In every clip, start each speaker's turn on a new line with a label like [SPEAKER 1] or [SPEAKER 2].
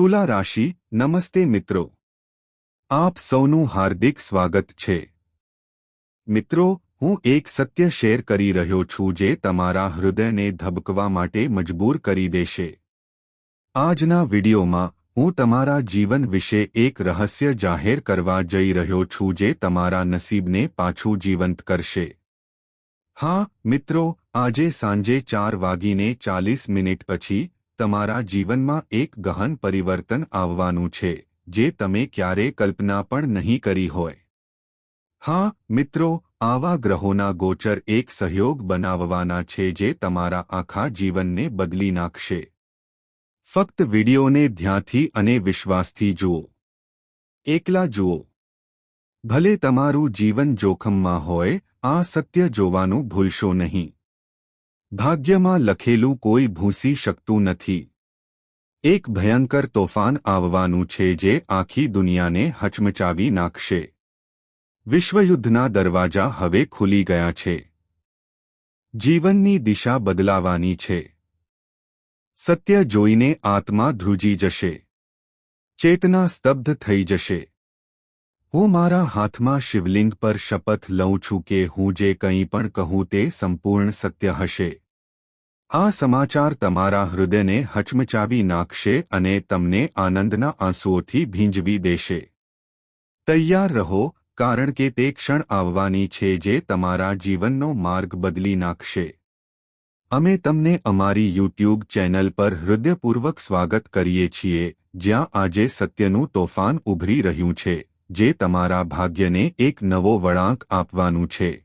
[SPEAKER 1] તુલા રાશિ, નમસ્તે મિત્રો. આપ સૌનું હાર્દિક સ્વાગત છે. મિત્રો, હું એક સત્ય શેર કરી રહ્યો છું જે તમારા હૃદયને ધબકવા માટે મજબૂર કરી દેશે. આજના વિડિયોમાં, હું તમારા જીવન વિશે એક રહસ્ય જાહેર કરવા જઈ રહ્યો છું જે તમારા નસીબને પાછું જીવંત કરશે. હા, મિત્રો, આજે સાંજે ચાર વાગીને ચાલીસ મિનિટ પછી તમારા જીવનમાં એક ગહન પરિવર્તન આવવાનું છે, જે તમે ક્યારે કલ્પના પણ નહીં કરી હોય. હા, મિત્રો, આવા ગ્રહોના ગોચર એક સહયોગ બનાવવાના છે જે તમારા આખા જીવનને બદલી નાખશે. ફક્ત વિડીયોને ધ્યાનથી અને વિશ્વાસથી જુઓ. એકલા જુઓ. ભલે તમારું જીવન જોખમમાં હોય, આ સત્ય જોવાનું ભૂલશો નહીં. ભાગ્યમાં લખેલું કોઈ ભૂંસી શકતું નથી. એક ભયંકર તોફાન આવવાનું છે જે આખી દુનિયાને હચમચાવી નાખશે. વિશ્વયુદ્ધના દરવાજા હવે ખુલી ગયા છે. જીવનની દિશા બદલાવાની છે. સત્ય જોઈને આત્મા ધ્રુજી જશે. ચેતના સ્તબ્ધ થઈ જશે. હું મારા હાથમાં શિવલિંગ પર શપથ લઉં છું કે હું જે કંઈ પણ કહું તે સંપૂર્ણ સત્ય હશે. આ સમાચાર તમારા હૃદયને હચમચાવી નાખશે અને તમને આનંદના આંસુઓથી ભીંજવી દેશે. તૈયાર રહો, કારણ કે તે ક્ષણ આવવાની છે જે તમારા જીવનનો માર્ગ બદલી નાખશે. અમે તમને અમારી યુટ્યુબ ચેનલ પર હૃદયપૂર્વક સ્વાગત કરીએ છીએ, જ્યાં આજે સત્યનું તોફાન ઉભરી રહ્યું છે. જે તમારા ભાગ્યને એક નવો વળાંક આપવાનું છે.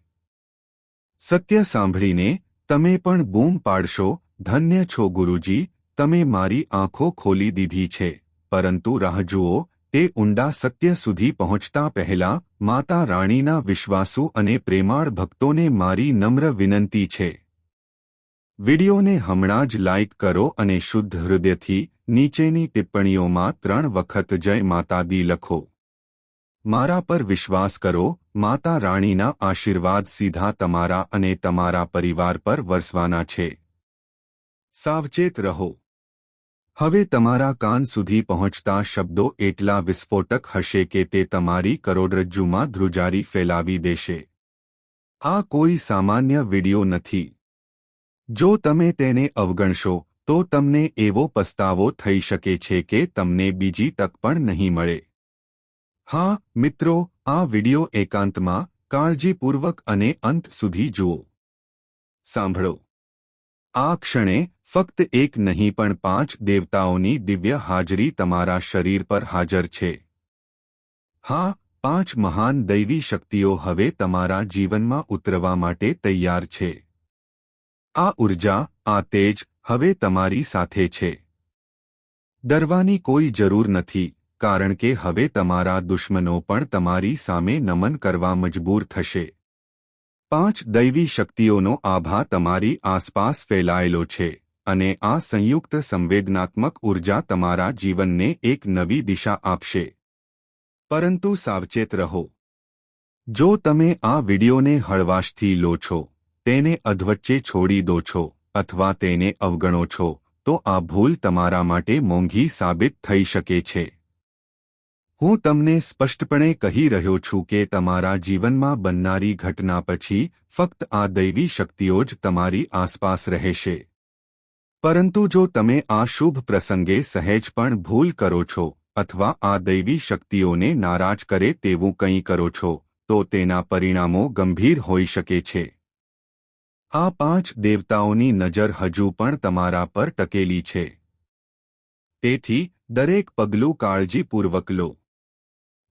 [SPEAKER 1] સત્ય સાંભળીને તમે પણ બૂમ પાડશો, ધન્ય છો ગુરુજી, તમે મારી આંખો ખોલી દીધી છે. પરંતુ રાહ જુઓ તે ઊંડા સત્ય સુધી પહોંચતા પહેલા માતા રાણીના વિશ્વાસુ અને પ્રેમાળ ભક્તોને મારી નમ્ર વિનંતી છે. વિડિયોને હમણાં જ લાઇક કરો અને શુદ્ધ હૃદયથી નીચેની ટિપ્પણીઓમાં ત્રણ વખત જય માતા દી લખો. મારા પર વિશ્વાસ કરો, માતા રાણીના આશીર્વાદ સીધા તમારા અને તમારા પરિવાર પર વરસવાના છે. સાવચેત રહો. હવે તમારા કાન સુધી પહોંચતા શબ્દો એટલા વિસ્ફોટક હશે કે તે તમારી કરોડરજ્જુમાં ધ્રુજારી ફેલાવી દેશે. આ કોઈ સામાન્ય વિડિયો નથી. જો તમે તેને અવગણશો, તો તમને એવો પસ્તાવો થઈ શકે છે કે તમને બીજી તક પણ નહીં મળે. હા, મિત્રો, આ વિડિયો એકાંતમાં કાળજીપૂર્વક અને અંત સુધી જુઓ. સાંભળો. આ ક્ષણે ફક્ત એક નહીં પણ પાંચ દેવતાઓની દિવ્ય હાજરી તમારા શરીર પર હાજર છે. હા, પાંચ મહાન દૈવી શક્તિઓ હવે તમારા જીવનમાં ઉતરવા માટે તૈયાર છે. આ ઊર્જા, આ તેજ, હવે તમારી સાથે છે. ડરવાની કોઈ જરૂર નથી. કારણ કે હવે તમારા દુશ્મનો પણ તમારી સામે નમન કરવા મજબૂર થશે. પાંચ, દૈવી શક્તિઓનો આભા તમારી આસપાસ ફેલાયેલો છે અને આ સંયુક્ત સંવેદનાત્મક ઊર્જા તમારા જીવનને એક નવી દિશા આપશે. પરંતુ સાવચેત રહો. જો તમે આ વિડિયોને હળવાશથી લો છો, તેને અધવચ્ચે છોડી દો છો અથવા તેને અવગણો છો, તો આ ભૂલ તમારા માટે મોંઘી સાબિત થઈ શકે છે. હું તમને સ્પષ્ટપણે કહી રહ્યો છું કે તમારા જીવનમાં બનનારી ઘટના પછી ફક્ત આ દૈવી શક્તિઓ જ તમારી આસપાસ રહેશે. પરંતુ જો તમે આ શુભ પ્રસંગે સહેજ પણ ભૂલ કરો છો અથવા આ દૈવી શક્તિઓને નારાજ કરે તેવું કંઈ કરો છો, તો તેના પરિણામો ગંભીર હોઈ શકે છે. આ પાંચ દેવતાઓની નજર હજુ પણ તમારા પર ટકેલી છે. તેથી દરેક પગલું કાળજીપૂર્વક લો.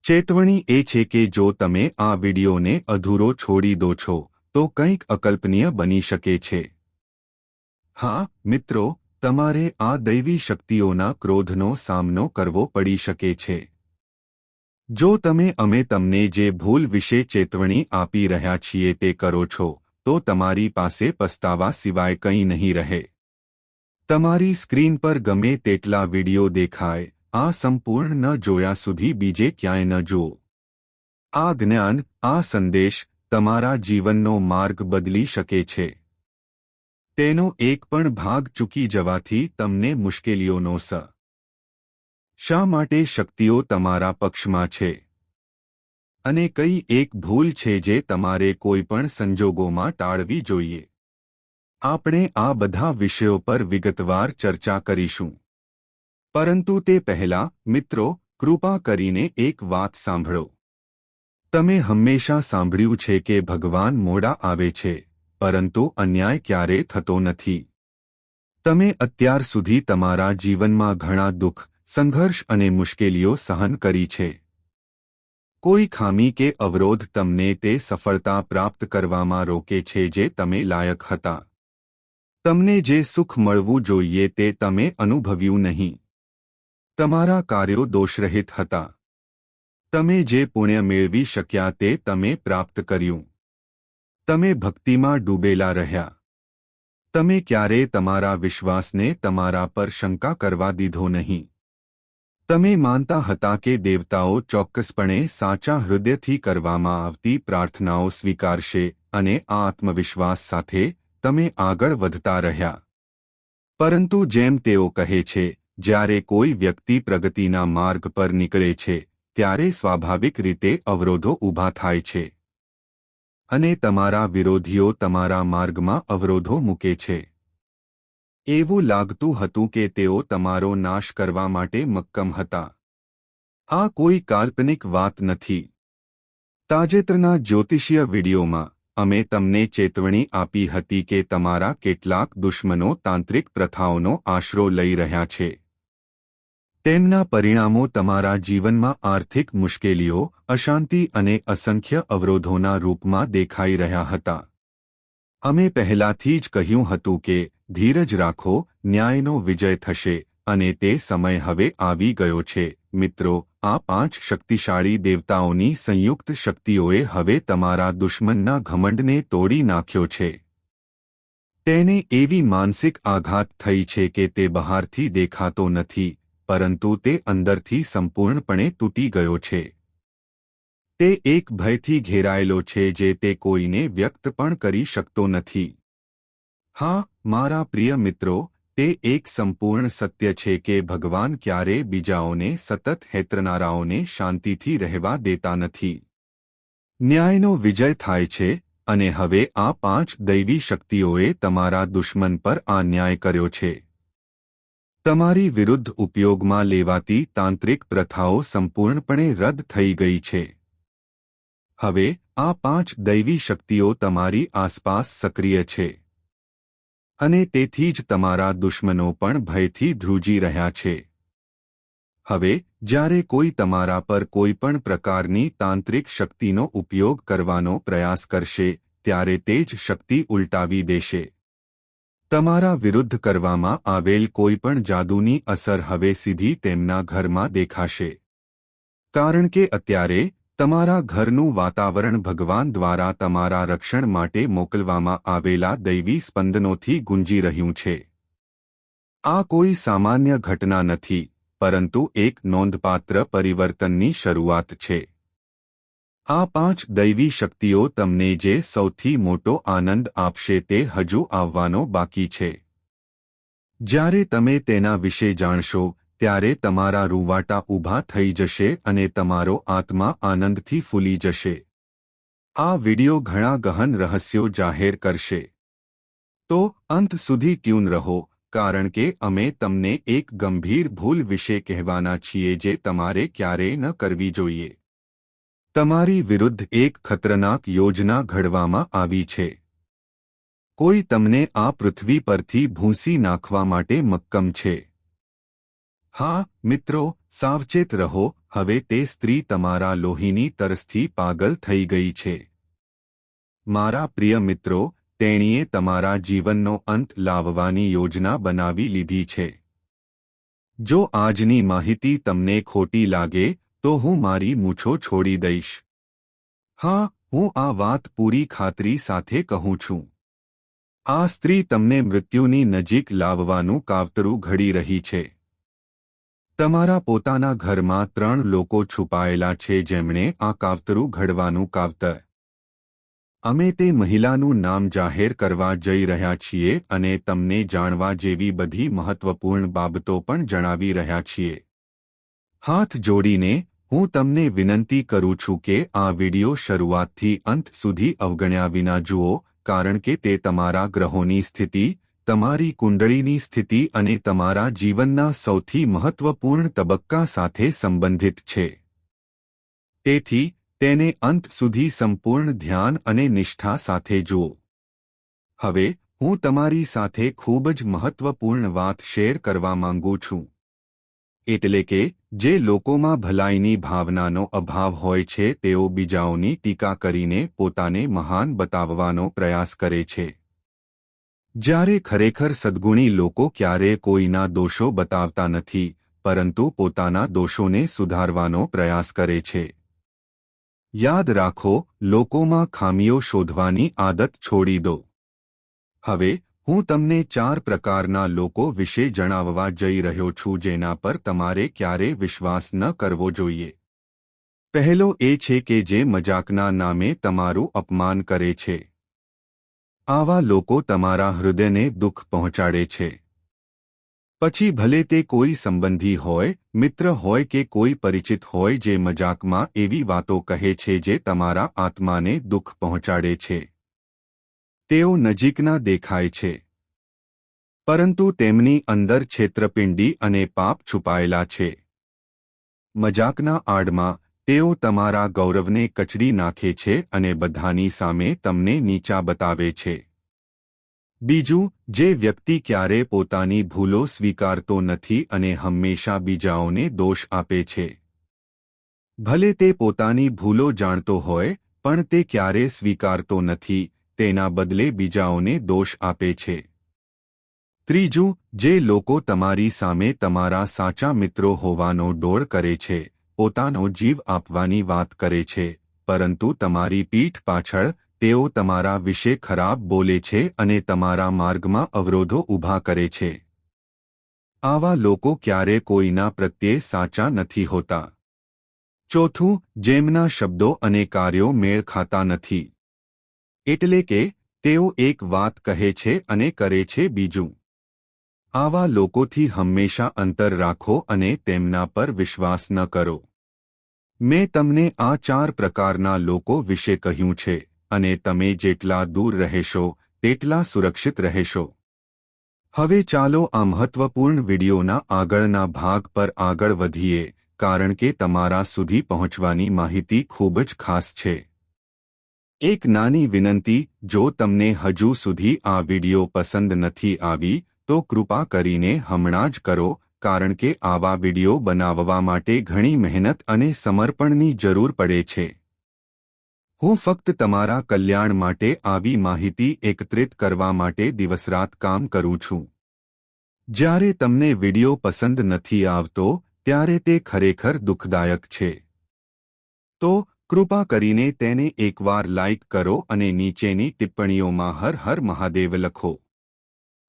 [SPEAKER 1] ચેતવણી એ છે કે જો તમે આ વિડિયોને અધૂરો છોડી દો છો, તો કંઈક અકલ્પનીય બની શકે છે. હા, મિત્રો, તમારે આ દૈવી શક્તિઓના ક્રોધનો સામનો કરવો પડી શકે છે. જો તમે અમે તમને જે ભૂલ વિશે ચેતવણી આપી રહ્યા છીએ તે કરો છો, તો તમારી પાસે પસ્તાવા સિવાય કંઈ નહીં રહે. તમારી સ્ક્રીન પર ગમે તેટલા વિડિયો દેખાય આ સંપૂર્ણ ન જોયા સુધી બીજે ક્યાંય ન જુઓ. આ જ્ઞાન, આ સંદેશ તમારા જીવનનો માર્ગ બદલી શકે છે. તેનો એક પણ ભાગ ચૂકી જવાથી તમને મુશ્કેલીઓનો સ. શા માટે શક્તિઓ તમારા પક્ષમાં છે? અને કઈ એક ભૂલ છે જે તમારે કોઈપણ સંજોગોમાં ટાળવી જોઈએ? આપણે આ બધા વિષયો પર વિગતવાર ચર્ચા કરીશું. પરંતુ તે પહેલા, મિત્રો, કૃપા કરીને એક વાત સાંભળો. તમે હંમેશા સાંભળ્યું છે કે ભગવાન મોડા આવે છે, પરંતુ અન્યાય ક્યારે થતો નથી. તમે અત્યાર સુધી તમારા જીવનમાં ઘણા દુઃખ, સંઘર્ષ અને મુશ્કેલીઓ સહન કરી છે. કોઈ ખામી કે અવરોધ તમને તે સફળતા પ્રાપ્ત કરવામાં રોકે છે જે તમે લાયક હતા. તમને જે સુખ મળવું જોઈએ તે તમે અનુભવ્યું નહીં. તમારા કાર્યો દોષરહિત હતા. તમે જે પુણ્ય મેળવી શક્યા તે તમે પ્રાપ્ત કર્યું. તમે ભક્તિમાં ડૂબેલા રહ્યા. તમે ક્યારે તમારા વિશ્વાસને તમારા પર શંકા કરવા દીધો નહીં. તમે માનતા હતા કે દેવતાઓ ચોક્કસપણે સાચા હૃદયથી કરવામાં આવતી પ્રાર્થનાઓ સ્વીકારશે અને આ આત્મવિશ્વાસ સાથે તમે આગળ વધતા રહ્યા. પરંતુ જેમ તેઓ કહે છે જ્યારે કોઈ વ્યક્તિ પ્રગતિના માર્ગ પર નીકળે છે, ત્યારે સ્વાભાવિક રીતે અવરોધો ઊભા થાય છે. અને તમારા વિરોધીઓ તમારા માર્ગમાં અવરોધો મૂકે છે. એવું લાગતું હતું કે તેઓ તમારો નાશ કરવા માટે મક્કમ હતા. આ કોઈ કાલ્પનિક વાત નથી. તાજેતરના જ્યોતિષીય વિડીયોમાં, અમે તમને ચેતવણી આપી હતી કે તમારા કેટલાક દુશ્મનો તાંત્રિક પ્રથાઓનો આશરો લઈ રહ્યા છે. તેમના પરિણામો તમારા જીવનમાં આર્થિક મુશ્કેલીઓ, અશાંતિ અને અસંખ્ય અવરોધોના રૂપમાં દેખાઈ રહ્યા હતા. અમે પહેલાથી જ કહ્યું હતું કે, ધીરજ રાખો, ન્યાયનો વિજય થશે, અને તે સમય હવે આવી ગયો છે. મિત્રો, આ પાંચ શક્તિશાળી દેવતાઓની સંયુક્ત શક્તિઓએ હવે તમારા દુશ્મનના ઘમંડને તોડી નાખ્યો છે. તેને એવી માનસિક આઘાત થઈ છે કે તે બહારથી દેખાતો નથી. પરંતુ તે અંદરથી સંપૂર્ણપણે તૂટી ગયો છે. તે એક ભયથી ઘેરાયેલો છે જે તે કોઈને વ્યક્ત પણ કરી શકતો નથી. હા, મારા પ્રિય મિત્રો, તે એક સંપૂર્ણ સત્ય છે કે ભગવાન ક્યારે બીજાઓને સતત હેતરનારાઓને શાંતિથી રહેવા દેતા નથી. ન્યાયનો વિજય થાય છે, અને હવે આ પાંચ દૈવી શક્તિઓએ તમારા દુશ્મન પર આ ન્યાય કર્યો છે. તમારી વિરુદ્ધ ઉપયોગમાં લેવાતી તાંત્રિક પ્રથાઓ સંપૂર્ણપણે રદ થઈ ગઈ છે. હવે, આ પાંચ દૈવી શક્તિઓ તમારી આસપાસ સક્રિય છે. અને તેથી જ તમારા દુશ્મનો પણ ભયથી ધ્રુજી રહ્યા છે. હવે, જ્યારે કોઈ તમારા પર કોઈ પણ પ્રકારની તાંત્રિક શક્તિનો ઉપયોગ કરવાનો પ્રયાસ કરશે, ત્યારે તે જ શક્તિ ઉલટાવી દેશે. તમારા વિરુદ્ધ કરવામાં આવેલ કોઈપણ જાદુની અસર હવે સીધી તેમના ઘરમાં દેખાશે. કારણ કે અત્યારે, તમારા ઘરનું વાતાવરણ ભગવાન દ્વારા તમારા રક્ષણ માટે મોકલવામાં આવેલા દૈવી સ્પંદનોથી ગુંજી રહ્યું છે. આ કોઈ સામાન્ય ઘટના નથી, પરંતુ એક નોંધપાત્ર પરિવર્તનની શરૂઆત છે. આ પાંચ દૈવી શક્તિઓ તમને જે સૌથી મોટો આનંદ આપશે તે હજુ આવવાનો બાકી છે. જ્યારે તમે તેના વિશે જાણશો, ત્યારે તમારા રૂવાટા ઊભા થઈ જશે અને તમારો આત્મા આનંદથી ફૂલી જશે. આ વિડિયો ઘણા ગહન રહસ્યો જાહેર કરશે. તો અંત સુધી ટ્યુન રહો, કારણ કે અમે તમને એક ગંભીર ભૂલ વિશે કહેવાના છીએ જે તમારે ક્યારેય ન કરવી જોઈએ. તમારી વિરુદ્ધ એક ખતરનાક યોજના ઘડવામાં આવી છે. કોઈ તમને આ પૃથ્વી પરથી ભૂંસી નાખવા માટે મક્કમ છે. હા, મિત્રો, સાવચેત રહો, હવે તે સ્ત્રી તમારા લોહીની તરસથી પાગલ થઈ ગઈ છે. મારા પ્રિય મિત્રો, તેણીએ તમારા જીવનનો અંત લાવવાની યોજના બનાવી લીધી છે. જો આજની માહિતી તમને ખોટી લાગે તો હું મારી મૂછો છોડી દઈશ. હા, હું આ વાત પૂરી ખાતરી સાથે કહું છું. આ સ્ત્રી તમને મૃત્યુની નજીક લાવવાનું કાવતરું ઘડી રહી છે. તમારા પોતાના ઘરમાં ત્રણ લોકો છુપાયેલા છે જેમણે આ કાવતરું ઘડવાનું કાવતર. અમે તે મહિલાનું નામ જાહેર કરવા જઈ રહ્યા છીએ અને તમને જાણવા જેવી બધી મહત્વપૂર્ણ બાબતો પણ જણાવી રહ્યા છીએ. હાથ જોડીને હું તમને વિનંતી કરું છું કે આ વિડિયો શરૂઆતથી અંત સુધી અવગણ્યા વિના જુઓ, કારણ કે તે તમારા ગ્રહોની સ્થિતિ, તમારી કુંડળીની સ્થિતિ અને તમારા જીવનના સૌથી મહત્વપૂર્ણ તબક્કા સાથે સંબંધિત છે. તેથી, તેને અંત સુધી સંપૂર્ણ ધ્યાન અને નિષ્ઠા સાથે જુઓ. હવે, હું તમારી સાથે ખૂબ જ મહત્વપૂર્ણ વાત શેર કરવા માંગુ છું. એટલે કે જે લોકોમાં ભલાઈની ભાવનાનો અભાવ હોય છે, તેઓ બીજાઓની ટીકા કરીને પોતાને મહાન બતાવવાનો પ્રયાસ કરે છે. જ્યારે ખરેખર સદ્ગુણી લોકો ક્યારે કોઈના દોષો બતાવતા નથી, પરંતુ પોતાના દોષોને સુધારવાનો પ્રયાસ કરે છે. યાદ રાખો, લોકોમાં ખામીઓ શોધવાની આદત છોડી દો. હવે હું તમને ચાર પ્રકારના લોકો વિશે જણાવવા જઈ રહ્યો છું જેના પર તમારે ક્યારે વિશ્વાસ ન કરવો જોઈએ. પહેલો એ છે કે જે મજાકના નામે તમારું અપમાન કરે છે. આવા લોકો તમારા હૃદયને દુઃખ પહોંચાડે છે. પછી ભલે તે કોઈ સંબંધી હોય, મિત્ર હોય કે કોઈ પરિચિત હોય જે મજાકમાં એવી વાતો કહે છે જે તમારા આત્માને દુઃખ પહોંચાડે છે. તેઓ નજીકના દેખાય છે. પરંતુ તેમની અંદર છેતરપિંડી અને પાપ છુપાયેલા છે. મજાકના આડમાં, તેઓ તમારા ગૌરવને કચડી નાખે છે અને બધાની સામે તમને નીચા બતાવે છે. બીજું, જે વ્યક્તિ ક્યારે પોતાની ભૂલો સ્વીકારતો નથી અને હંમેશા બીજાઓને દોષ આપે છે. ભલે તે પોતાની ભૂલો જાણતો હોય, પણ તે ક્યારે સ્વીકારતો નથી તેના બદલે બીજાઓને દોષ આપે છે. ત્રીજું, જે લોકો તમારી સામે તમારા સાચા મિત્રો હોવાનો ડોળ કરે છે, પોતાનો જીવ આપવાની વાત કરે છે, પરંતુ તમારી પીઠ પાછળ તેઓ તમારા વિશે ખરાબ બોલે છે અને તમારા માર્ગમાં અવરોધો ઊભા કરે છે. આવા લોકો ક્યારે કોઈના પ્રત્યે સાચા નથી હોતા. ચોથું, જેમના શબ્દો અને કાર્યો મેળ ખાતા નથી. એટલે કે, તેઓ એક વાત કહે છે અને કરે છે બીજું. આવા લોકોથી હંમેશા અંતર રાખો અને તેમના પર વિશ્વાસ ન કરો. મેં તમને આ ચાર પ્રકારના લોકો વિશે કહ્યું છે, અને તમે જેટલા દૂર રહેશો, તેટલા સુરક્ષિત રહેશો. હવે ચાલો આ મહત્વપૂર્ણ વિડિયોના આગળના ભાગ પર આગળ વધીએ, કારણ કે તમારા સુધી પહોંચવાની માહિતી ખૂબ જ ખાસ છે. એક નાની વિનંતી, જો તમને હજુ સુધી આ વિડિયો પસંદ નથી આવી, તો કૃપા કરીને હમણાં જ કરો, કારણ કે આવા વિડિયો બનાવવા માટે ઘણી મહેનત અને સમર્પણની જરૂર પડે છે. હું ફક્ત તમારા કલ્યાણ માટે આવી માહિતી એકત્રિત કરવા માટે દિવસરાત કામ કરું છું. જ્યારે તમને વિડિયો પસંદ નથી આવતો, ત્યારે તે ખરેખર દુઃખદાયક છે. તો કૃપા કરીને તેને એકવાર લાઇક કરો અને નીચેની ટિપ્પણીઓમાં હર હર મહાદેવ લખો.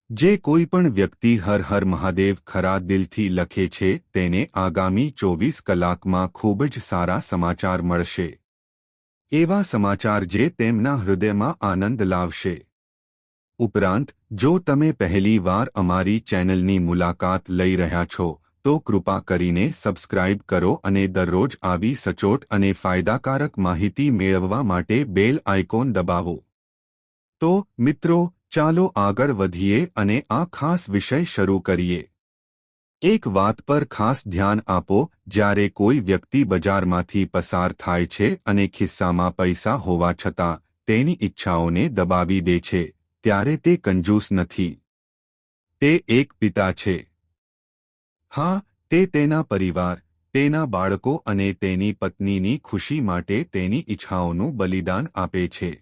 [SPEAKER 1] જે કોઈ પણ વ્યક્તિ હર હર મહાદેવ ખરા દિલથી લખે છે, તેને આગામી ચોવીસ કલાકમાં ખૂબ જ સારા સમાચાર મળશે. એવા સમાચાર જે તેમના હૃદયમાં આનંદ લાવશે. ઉપરાંત, જો તમે પહેલી વાર અમારી ચેનલની મુલાકાત લઈ રહ્યા છો તો કૃપા કરીને સબસ્ક્રાઇબ કરો અને દરરોજ આવી સચોટ અને ફાયદાકારક માહિતી મેળવવા માટે બેલ આઇકોન દબાવો. તો મિત્રો, ચાલો આગળ વધીએ અને આ ખાસ વિષય શરૂ કરીએ. એક વાત પર ખાસ ધ્યાન આપો, જ્યારે કોઈ વ્યક્તિ બજારમાંથી પસાર થાય છે અને ખિસ્સામાં પૈસા હોવા છતાં તેની ઈચ્છાઓને દબાવી દે છે, ત્યારે તે કંજૂસ નથી. તે એક પિતા છે. હા, તે તેના પરિવાર, તેના બાળકો અને તેની પત્નીની ખુશી માટે તેની ઈચ્છાઓનું બલિદાન આપે છે.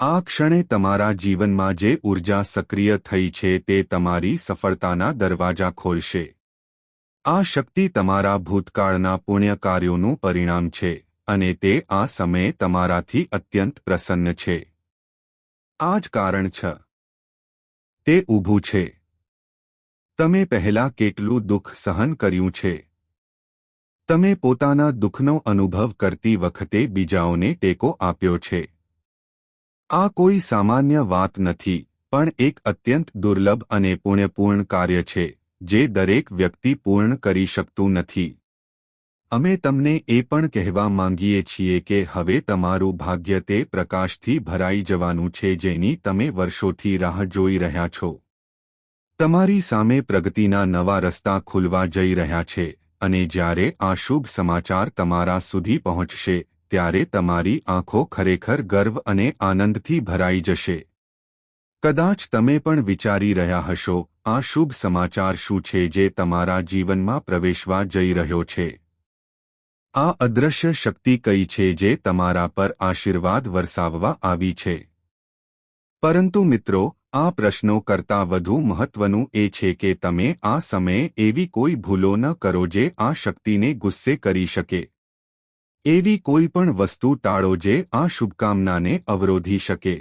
[SPEAKER 1] આ ક્ષણે તમારા જીવનમાં જે ઊર્જા સક્રિય થઈ છે તે તમારી સફળતાના દરવાજા ખોલશે. આ શક્તિ તમારા ભૂતકાળના પુણ્ય કાર્યોનું પરિણામ છે અને તે આ સમયે તમારાથી અત્યંત પ્રસન્ન છે. આ જ કારણ છે. તે ઊભું છે. તમે પહેલા કેટલું દુઃખ સહન કર્યું છે? તમે પોતાના દુઃખનો અનુભવ કરતી વખતે બીજાઓને ટેકો આપ્યો છે. આ કોઈ સામાન્ય વાત નથી, પણ એક અત્યંત દુર્લભ અને પુણ્યપૂર્ણ કાર્ય છે, જે દરેક વ્યક્તિ પૂર્ણ કરી શકતું નથી. અમે તમને એ પણ કહેવા માંગીએ છીએ કે હવે તમારું ભાગ્ય તે પ્રકાશથી ભરાઈ જવાનું છે જેની તમે વર્ષોથી રાહ જોઈ રહ્યા છો. તમારી સામે પ્રગતિના નવા રસ્તા ખુલવા જઈ રહ્યા છે અને જ્યારે આ શુભ સમાચાર તમારા સુધી પહોંચશે, ત્યારે તમારી આંખો ખરેખર ગર્વ અને આનંદથી ભરાઈ જશે. કદાચ તમે પણ વિચારી રહ્યા હશો, આ શુભ સમાચાર શું છે જે તમારા જીવનમાં પ્રવેશવા જઈ રહ્યો છે? આ અદૃશ્ય શક્તિ કઈ છે જે તમારા પર આશીર્વાદ વરસાવવા આવી છે? પરંતુ મિત્રો આ પ્રશ્નો કરતાં વધુ મહત્વનું એ છે કે તમે આ સમયે એવી કોઈ ભૂલો ન કરો જે આ શક્તિને ગુસ્સે કરી શકે. એવી કોઈ પણ વસ્તુ ટાળો જે આ શુભકામનાને અવરોધી શકે.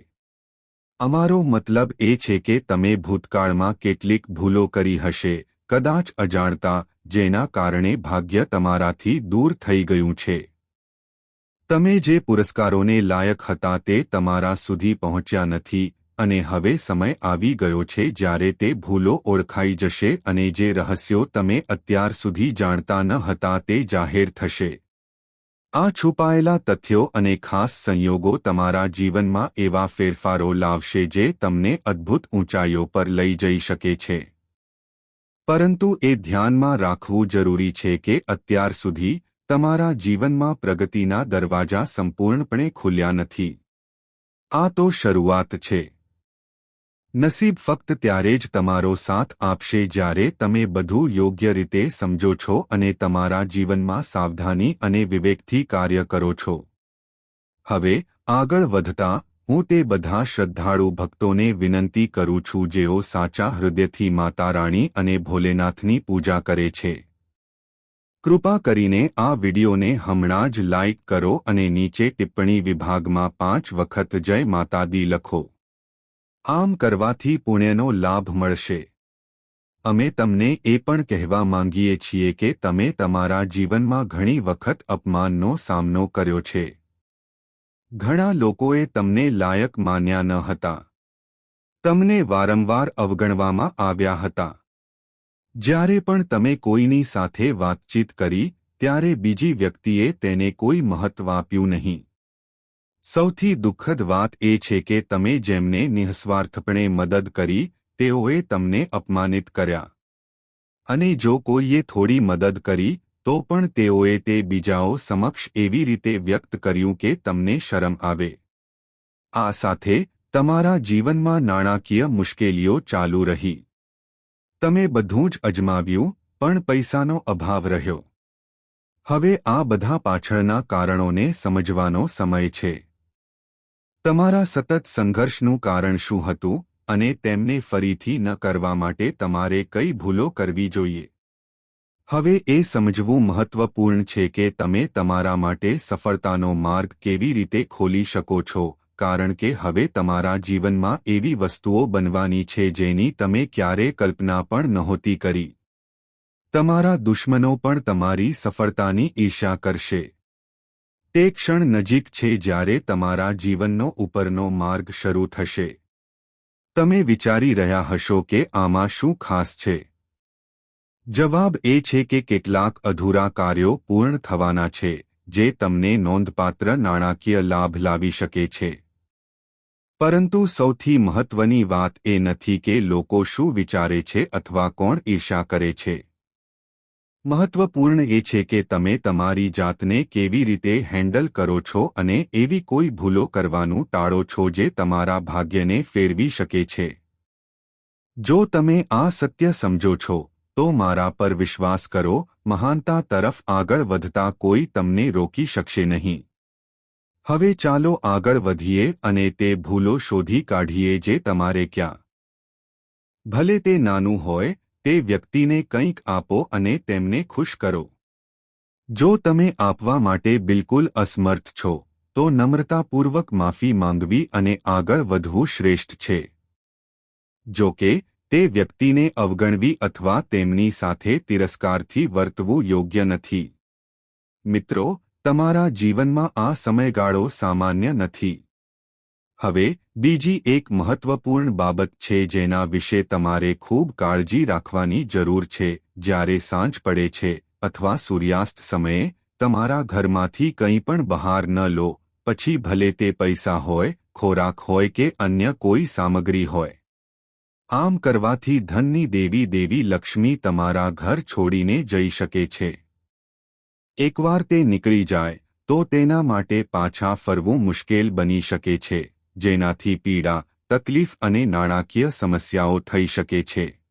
[SPEAKER 1] અમારો મતલબ એ છે કે તમે ભૂતકાળમાં કેટલીક ભૂલો કરી હશે, કદાચ અજાણતા, જેના કારણે ભાગ્ય તમારાથી દૂર થઈ ગયું છે. તમે જે પુરસ્કારોને લાયક હતા તે તમારા સુધી પહોંચ્યા નથી અને હવે સમય આવી ગયો છે જ્યારે તે ભૂલો ઓળખાઈ જશે અને જે રહસ્યો તમે અત્યાર સુધી જાણતા ન હતા તે જાહેર થશે. આ છુપાયેલા તથ્યો અને ખાસ સંયોગો તમારા જીવનમાં એવા ફેરફારો લાવશે જે તમને અદ્ભુત ઊંચાઈઓ પર લઈ જઈ શકે છે. પરંતુ એ ધ્યાનમાં રાખવું જરૂરી છે કે અત્યાર સુધી તમારા જીવનમાં પ્રગતિના દરવાજા સંપૂર્ણપણે ખુલ્યા નથી. આ તો શરૂઆત છે. નસીબ ફક્ત ત્યારે જ તમારો સાથ આપશે જ્યારે તમે બધું યોગ્ય રીતે સમજો છો અને તમારા જીવનમાં સાવધાની અને વિવેકથી કાર્ય કરો છો. હવે, આગળ વધતા, હું તે બધા શ્રદ્ધાળુ ભક્તોને વિનંતી કરું છું જેઓ સાચા હૃદયથી માતા રાણી અને ભોલેનાથની પૂજા કરે છે. કૃપા કરીને આ વિડિયોને હમણાં જ લાઇક કરો અને નીચે ટિપ્પણી વિભાગમાં પાંચ વખત જય માતાદી લખો. આમ કરવાથી પુણ્યનો લાભ મળશે. અમે તમને એ પણ કહેવા માંગીએ છીએ કે તમે તમારા જીવનમાં ઘણી વખત અપમાનનો સામનો કર્યો છે. ઘણા લોકોએ તમને લાયક માન્યા ન હતા. તમને વારંવાર અવગણવામાં આવ્યા હતા. જ્યારે પણ તમે કોઈની સાથે વાતચીત કરી, ત્યારે બીજી વ્યક્તિએ તેને કોઈ મહત્વ આપ્યું નહીં. સૌથી દુઃખદ વાત એ છે કે તમે જેમને નિઃસ્વાર્થપણે મદદ કરી, તેઓએ તમને અપમાનિત કર્યા. અને જો કોઈએ થોડી મદદ કરી, તો પણ તેઓએ તે બીજાઓ સમક્ષ એવી રીતે વ્યક્ત કર્યું કે તમને શરમ આવે. આ સાથે, તમારા જીવનમાં નાણાકીય મુશ્કેલીઓ ચાલુ રહી. તમે બધું જ અજમાવ્યું, પણ પૈસાનો અભાવ રહ્યો. હવે આ બધા પાછળના કારણોને સમજવાનો સમય છે. તમારા સતત સંઘર્ષનું કારણ શું હતું અને તેમને ફરીથી ન કરવા માટે તમારે કઈ ભૂલો કરવી જોઈએ? હવે એ સમજવું મહત્વપૂર્ણ છે કે તમે તમારા માટે સફળતાનો માર્ગ કેવી રીતે ખોલી શકો છો, કારણ કે હવે તમારા જીવનમાં એવી વસ્તુઓ બનવાની છે જેની તમે ક્યારે કલ્પના પણ નહોતી કરી. તમારા દુશ્મનો પણ તમારી સફળતાની ઈર્ષા કરશે. તે ક્ષણ નજીક છે જ્યારે તમારા જીવનનો ઉપરનો માર્ગ શરૂ થશે. તમે વિચારી રહ્યા હશો કે આમાં શું ખાસ છે. જવાબ એ છે કે કેટલાક અધૂરા કાર્યો પૂર્ણ થવાના છે, જે તમને નોંધપાત્ર નાણાકીય લાભ લાવી શકે છે. પરંતુ સૌથી મહત્વની વાત એ નથી કે લોકો શું વિચારે છે અથવા કોણ ઈર્ષા કરે છે. મહત્વપૂર્ણ એ છે કે તમે તમારી જાતને કેવી રીતે હેન્ડલ કરો છો અને એવી કોઈ ભૂલો કરવાનું ટાળો છો જે તમારા ભાગ્યને ફેરવી શકે છે. જો તમે આ સત્ય સમજો છો, તો મારા પર વિશ્વાસ કરો, મહાનતા તરફ આગળ વધતા કોઈ તમને રોકી શકશે નહીં. હવે ચાલો આગળ વધીએ અને તે ભૂલો શોધી કાઢીએ જે તમારે ક્યાં. ભલે તે નાનું હોય તે વ્યક્તિને કંઈક આપો અને તેમને ખુશ કરો. જો તમે આપવા માટે બિલકુલ અસમર્થ છો, તો નમ્રતાપૂર્વક માફી માંગવી અને આગળ વધવું શ્રેષ્ઠ છે. જો કે, તે વ્યક્તિને અવગણવી અથવા તેમની સાથે તિરસ્કારથી વર્તવું યોગ્ય નથી. મિત્રો, તમારા જીવનમાં આ સમયગાળો સામાન્ય નથી. હવે, બીજી એક મહત્વપૂર્ણ બાબત છે જેના વિશે તમારે ખૂબ કાળજી રાખવાની જરૂર છે, જ્યારે સાંજ પડે છે અથવા સૂર્યાસ્ત સમયે, તમારા ઘરમાંથી કંઈ પણ બહાર ન લો, પછી ભલે તે પૈસા હોય, ખોરાક હોય કે અન્ય કોઈ સામગ્રી હોય. આમ કરવાથી ધનની દેવી દેવી લક્ષ્મી તમારા ઘર છોડીને જઈ શકે છે. એકવાર તે નીકળી જાય, તો તેના માટે પાછા ફરવું મુશ્કેલ બની શકે છે. જેનાથી પીડા, તકલીફ અને નાણાકીય સમસ્યાઓ થઈ શકે છે.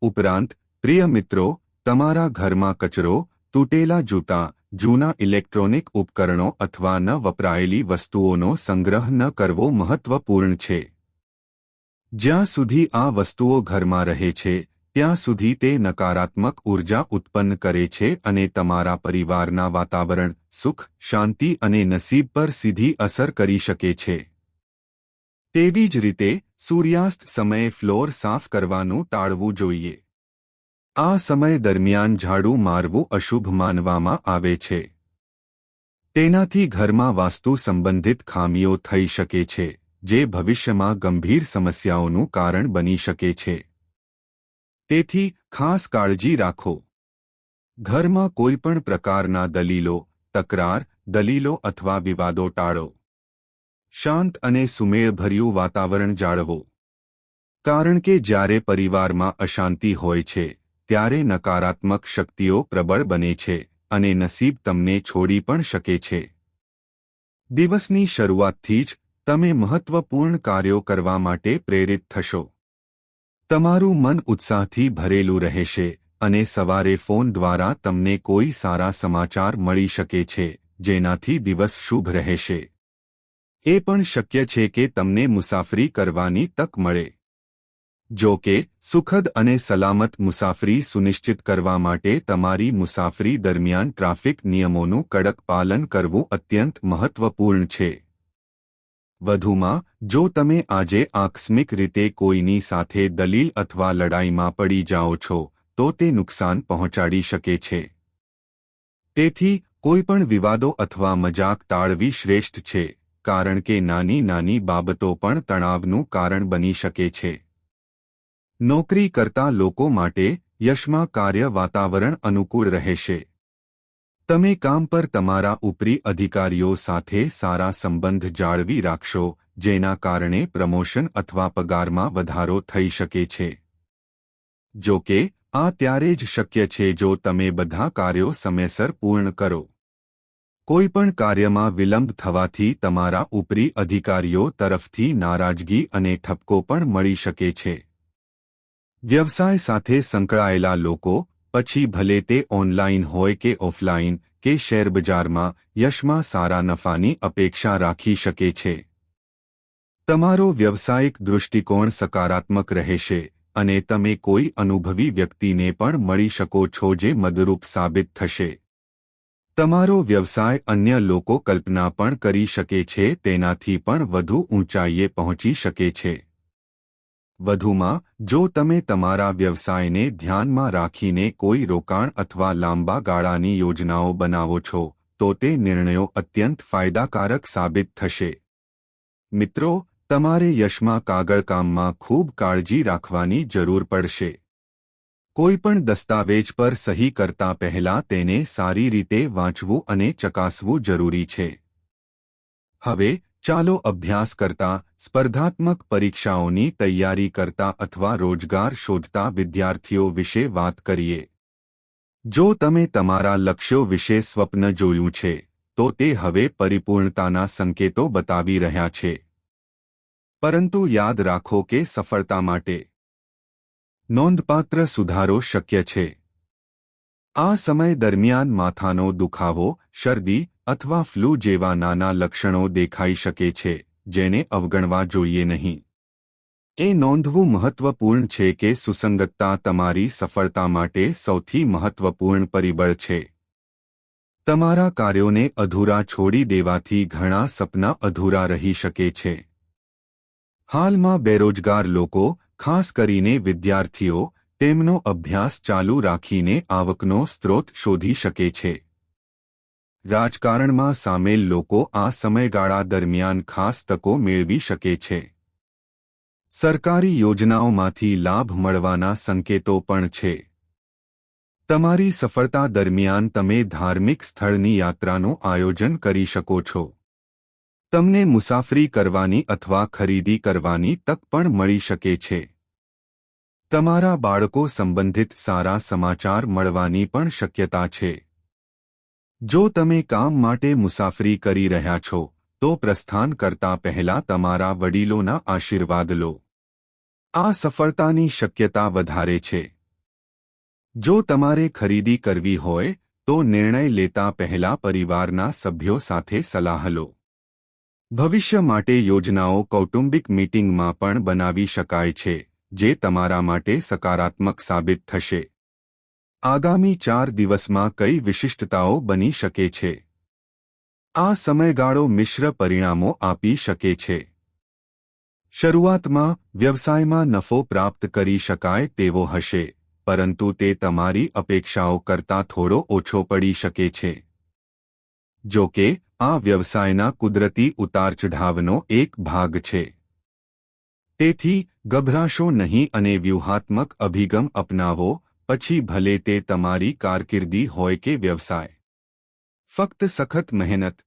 [SPEAKER 1] ઉપરાંત, પ્રિય મિત્રો, તમારા ઘરમાં કચરો, તૂટેલા જૂતા, જૂના ઇલેક્ટ્રોનિક ઉપકરણો અથવા ન વપરાયેલી વસ્તુઓનો સંગ્રહ ન કરવો મહત્વપૂર્ણ છે. જ્યાં સુધી આ વસ્તુઓ ઘરમાં રહે છે ત્યાં સુધી તે નકારાત્મક ઊર્જા ઉત્પન્ન કરે છે અને તમારા પરિવારના વાતાવરણ, સુખ, શાંતિ અને નસીબ પર સીધી અસર કરી શકે છે. તેવી જ રીતે, સૂર્યાસ્ત સમયે ફ્લોર સાફ કરવાનું ટાળવું જોઈએ. આ સમય દરમિયાન ઝાડુ મારવું અશુભ માનવામાં આવે છે. તેનાથી ઘરમાં વાસ્તુ સંબંધિત ખામીઓ થઈ શકે છે, જે ભવિષ્યમાં ગંભીર સમસ્યાઓનું કારણ બની શકે છે. તેથી ખાસ કાળજી રાખો. ઘરમાં કોઈપણ પ્રકારના દલીલો, તકરાર, દલીલો અથવા વિવાદો ટાળો. શાંત અને સુમેળભર્યું વાતાવરણ જાળવો. કારણ કે જ્યારે પરિવારમાં અશાંતિ હોય છે, ત્યારે નકારાત્મક શક્તિઓ પ્રબળ બને છે અને નસીબ તમને છોડી પણ શકે છે. દિવસની શરૂઆતથી જ તમે મહત્વપૂર્ણ કાર્યો કરવા માટે પ્રેરિત થશો. તમારું મન ઉત્સાહથી ભરેલું રહેશે અને સવારે ફોન દ્વારા તમને કોઈ સારા સમાચાર મળી શકે છે, જેનાથી દિવસ શુભ રહેશે. એ પણ શક્ય છે કે તમને મુસાફરી કરવાની તક મળે. જો કે, સુખદ અને સલામત મુસાફરી સુનિશ્ચિત કરવા માટે તમારી મુસાફરી દરમિયાન ટ્રાફિક નિયમોનું કડક પાલન કરવું અત્યંત મહત્વપૂર્ણ છે. વધુમાં, જો તમે આજે આકસ્મિક રીતે કોઈની સાથે દલીલ અથવા લડાઈમાં પડી જાઓ છો, તો તે નુકસાન પહોંચાડી શકે છે. તેથી, કોઈપણ વિવાદો અથવા મજાક ટાળવી શ્રેષ્ઠ છે, કારણ કે નાની નાની બાબતો પણ તણાવનું કારણ બની શકે છે. નોકરી કરતા લોકો માટે યશમાં કાર્ય વાતાવરણ અનુકૂળ રહેશે. તમે કામ પર તમારા ઉપરી અધિકારીઓ સાથે સારા સંબંધ જાળવી રાખશો, જેના કારણે પ્રમોશન અથવા પગારમાં વધારો થઈ શકે છે. જો કે, આ ત્યારે જ શક્ય છે જો તમે બધા કાર્યો સમયસર પૂર્ણ કરો. કોઈપણ કાર્યમાં વિલંબ થવાથી તમારા ઉપરી અધિકારીઓ તરફથી નારાજગી અને ઠપકો પણ મળી શકે છે. વ્યવસાય સાથે સંકળાયેલા લોકો પછી ભલે તે ઓનલાઇન હોય કે ઓફલાઇન કે શેરબજારમાં, યશમાં સારા નફાની અપેક્ષા રાખી શકે છે. તમારો વ્યવસાયિક દૃષ્ટિકોણ સકારાત્મક રહેશે, અને તમે કોઈ અનુભવી વ્યક્તિને પણ મળી શકો છો જે મદરૂપ સાબિત થશે. તમારો વ્યવસાય અન્ય લોકો કલ્પના પણ કરી શકે છે, તેનાથી પણ વધુ ઊંચાઈએ પહોંચી શકે છે. વધુમાં, જો તમે તમારા વ્યવસાયને ધ્યાનમાં રાખીને કોઈ રોકાણ અથવા લાંબા ગાળાની યોજનાઓ બનાવો છો, તો તે નિર્ણયો અત્યંત ફાયદાકારક સાબિત થશે. મિત્રો, તમારે યશમાં કાગળકામમાં ખૂબ કાળજી રાખવાની જરૂર પડશે. કોઈપણ દસ્તાવેજ પર સહી કરતા પહેલા તેને સારી રીતે વાંચવું અને ચકાસવું જરૂરી છે. હવે ચાલો અભ્યાસ કરતા સ્પર્ધાત્મક પરીક્ષાઓની તૈયારી કરતા અથવા રોજગાર શોધતા વિદ્યાર્થીઓ વિશે વાત કરીએ. જો તમે તમારા લક્ષ્યો વિશે સ્વપ્ન જોયું છે, તો તે હવે પરિપૂર્ણતાના સંકેતો બતાવી રહ્યા છે. પરંતુ યાદ રાખો કે સફળતા માટે નોંધપાત્ર સુધારો શક્ય છે. આ સમય દરમિયાન માથાનો દુખાવો, શરદી અથવા ફ્લૂ જેવા નાના લક્ષણો દેખાઈ શકે છે, જેને અવગણવા જોઈએ નહીં. એ નોંધવું મહત્વપૂર્ણ છે કે સુસંગતતા તમારી સફળતા માટે સૌથી મહત્વપૂર્ણ પરિબળ છે. તમારા કાર્યોને અધૂરા છોડી દેવાથી ઘણા સપના અધૂરા રહી શકે છે. હાલમાં બેરોજગાર લોકો, ખાસ કરીને વિદ્યાર્થીઓ, તેમનો અભ્યાસ ચાલુ રાખીને આવકનો સ્ત્રોત શોધી શકે છે. રાજકારણમાં સામેલ લોકો આ સમયગાળા દરમિયાન ખાસ તકો મેળવી શકે છે. સરકારી યોજનાઓમાંથી લાભ મળવાના સંકેતો પણ છે. તમારી સફળતા દરમિયાન તમે ધાર્મિક સ્થળની યાત્રાનું આયોજન કરી શકો છો. તમને મુસાફરી કરવાની અથવા ખરીદી કરવાની તક પણ મળી શકે છે. તમારા બાળકો સંબંધિત સારા સમાચાર મળવાની પણ શક્યતા છે. જો તમે કામ માટે મુસાફરી કરી રહ્યા છો, તો પ્રસ્થાન કરતા પહેલા તમારા વડીલોના આશીર્વાદ લો. આ સફળતાની શક્યતા વધારે છે. જો તમારે ખરીદી કરવી હોય, તો નિર્ણય લેતા પહેલા પરિવારના સભ્યો સાથે સલાહ લો. ભવિષ્ય માટે યોજનાઓ કૌટુંબિક મીટિંગમાં પણ બનાવી શકાય છે, જે તમારા માટે સકારાત્મક સાબિત થશે. આગામી ચાર દિવસમાં કઈ વિશિષ્ટતાઓ બની શકે છે? આ સમયગાળો મિશ્ર પરિણામો આપી શકે છે. શરૂઆતમાં, વ્યવસાયમાં નફો પ્રાપ્ત કરી શકાય તેવો હશે, પરંતુ તે તમારી અપેક્ષાઓ કરતાં થોડો ઓછો પડી શકે છે. જો કે, આ વ્યવસાયના કુદરતી ઉતારચઢાવનો એક ભાગ છે. તેથી, ગભરાશો નહીં અને વ્યૂહાત્મક અભિગમ અપનાવો પછી ભલે તે તમારી કારકિર્દી હોય કે વ્યવસાય. ફક્ત સખત મહેનત.